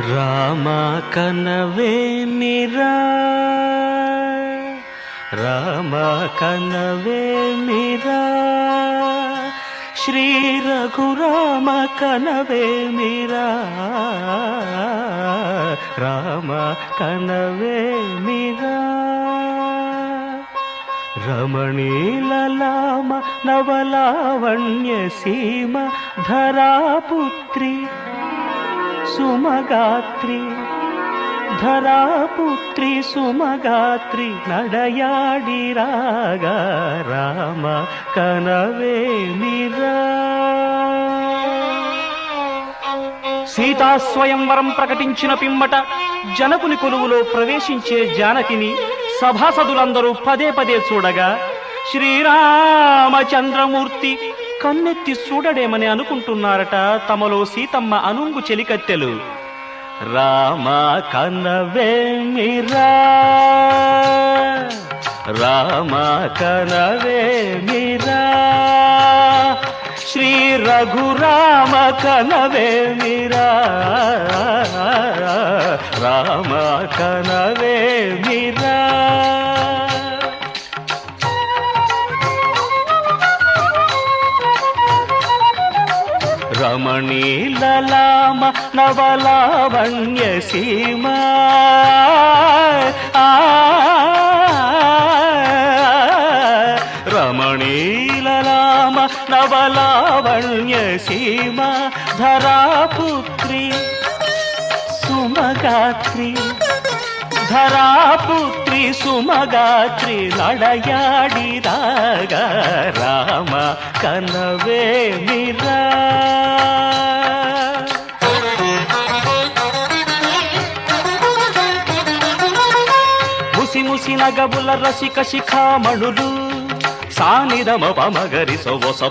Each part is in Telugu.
रामकनवे मीरामकने मीरा। श्रीरघु रामकनवे मीरामकने मीरा। रमणी लला मनवलावण्यसीम धरापुत्री। సుమగాత్రి ధరాపుత్రి సుమగాత్రి నడయాడి రాగ రామ కనవేమిరా సీతా స్వయంవరం ప్రకటించిన పిమ్మట జనకుని కొలువులో ప్రవేశించే జానకిని సభాసదులందరూ పదే పదే చూడగా శ్రీరామచంద్రమూర్తి కన్నెత్తి చూడడేమని అనుకుంటున్నారట తమలో సీతమ్మ అనుంగు చెలికత్తెలు. రామ కనవేమిరా రామ కనవేమిరా శ్రీ రఘురామ కనవేమిరా రామ కనవేమిరా రమణీలలామ నవలావణ్య సీమ ఆ, రమణీలలామ నవలావణ్య సీమ ధరాపుత్రి సుమగాత్రి ధరాపుత్రి సుమగాత్రి నడయాడి రామ కనవే మిరా చూసిన గబుల రసిక శిఖామణులు సానిధమపమగరి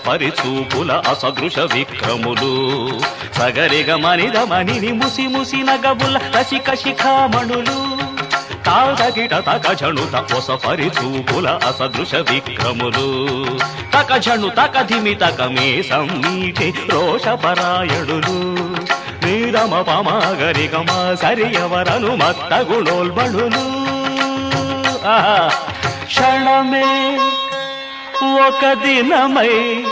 పరి చూపుల అసదృశ విక్రములు. సగరిగ మనిధమని ముసి ముసి నగబుల రసిక శిఖామణులు జణు తపోస పరి చూపుల అసదృశ విక్రములు. తక జణు తక ధిమి తకజణు తకధిమి తకమే సమ్మీటి రోషపరాయణులు నీరమ పమాగరిగమ సరియవరను మత్త గుణోల్బణులు క్షణమే ఒక దినమై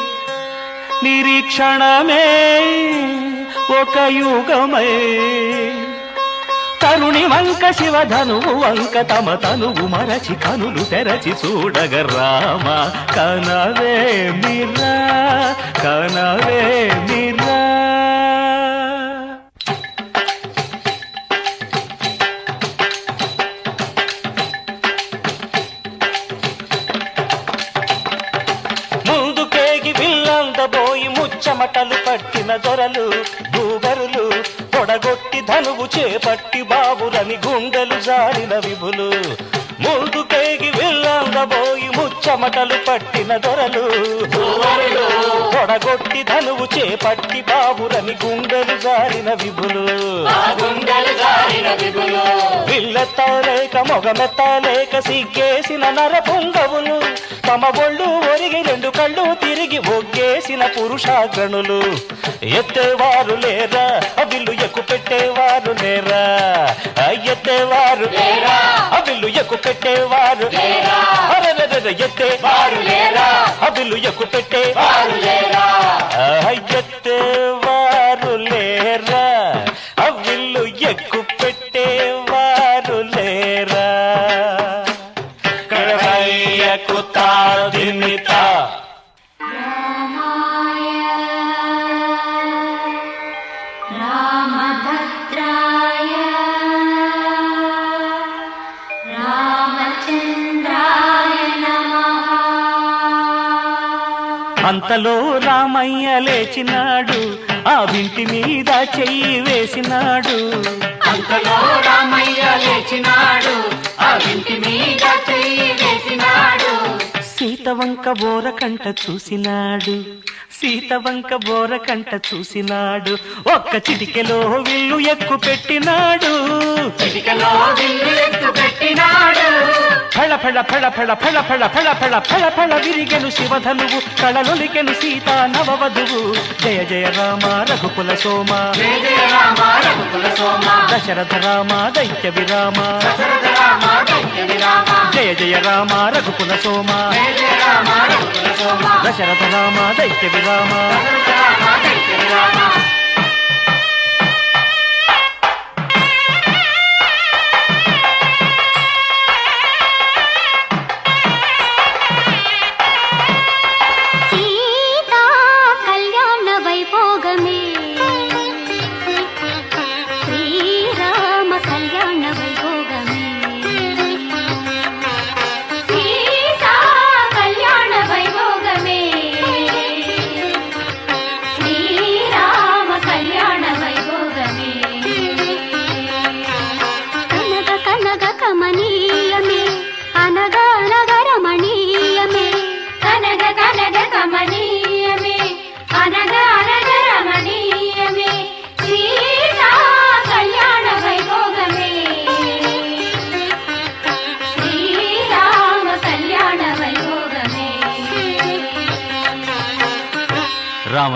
నిరీక్షణమే ఒక యుగమై. తరుణి వంక శివధనువు వంక తమ తనువు మరచి కనులు తెరచి చూడగ రామ. కనవే మిరా కనవే మిరా. ముచ్చమటలు పట్టిన దొరలు భూగరులు పొడగొట్టి ధనువు చేపట్టి బాబురని గుండెలు జారిన విభులు. ముందుకేగి విల్లందబోయి ముచ్చమటలు పట్టిన దొరలు పొడగొట్టి ధనువు చేపట్టి బాబురని గుండెలు జారిన విభులు. విల్లెత్తలేక మొగమెత్తలేక సిగ్గేసిన నర పొంగవులు తమ ఒళ్ళు ఒరిగి రెండు కళ్ళు తిరిగి ఒగ్గేసిన పురుషాగ్రణులు ఎత్తేవారు లేరా? అవిల్లు ఎక్కు పెట్టేవారు లేరా? ఎత్తేవారు లేరా? అవిల్లు ఎక్కు పెట్టేవారు ఎత్తేవారు లేరా? అవిల్లు ఎక్కు పెట్టేవారు లేరా? ఎత్తేవారు లేరా? అంతలో రామయ్య లేచినాడు ఆ వింటి మీద చెయ్యి వేసినాడు. అంతలో రామయ్య లేచినాడు ఆ ఇంటి మీద చెయ్యి వేసినాడు. సీత వంక బోర కంట చూసినాడు. సీత వంక బోరకంట చూసినాడు ఒక్క చిటికెలో విల్లు ఎక్కు పెట్టినాడు విరిగెను శివధనువు కళలులికెను సీత నవవధువు జయ జయ రామ రఘుకుల సోమ దశరథ రామ దైత్య విరామ జయ జయ రామ రఘుకుల సోమ దశరథ రామ దైత్య విరామ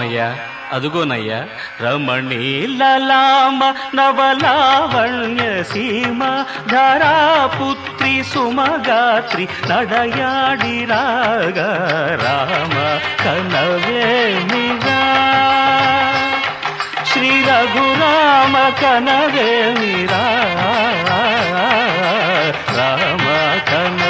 రామయ్యా అదుగోనయ్యా. రమణీలలామ నవలావణ్య సీమ ధరాపుత్రి సుమగాత్రి నడయాడి రాగ రామ కనవేమిగా శ్రీ రఘురామ కనవేమిరా రామ కన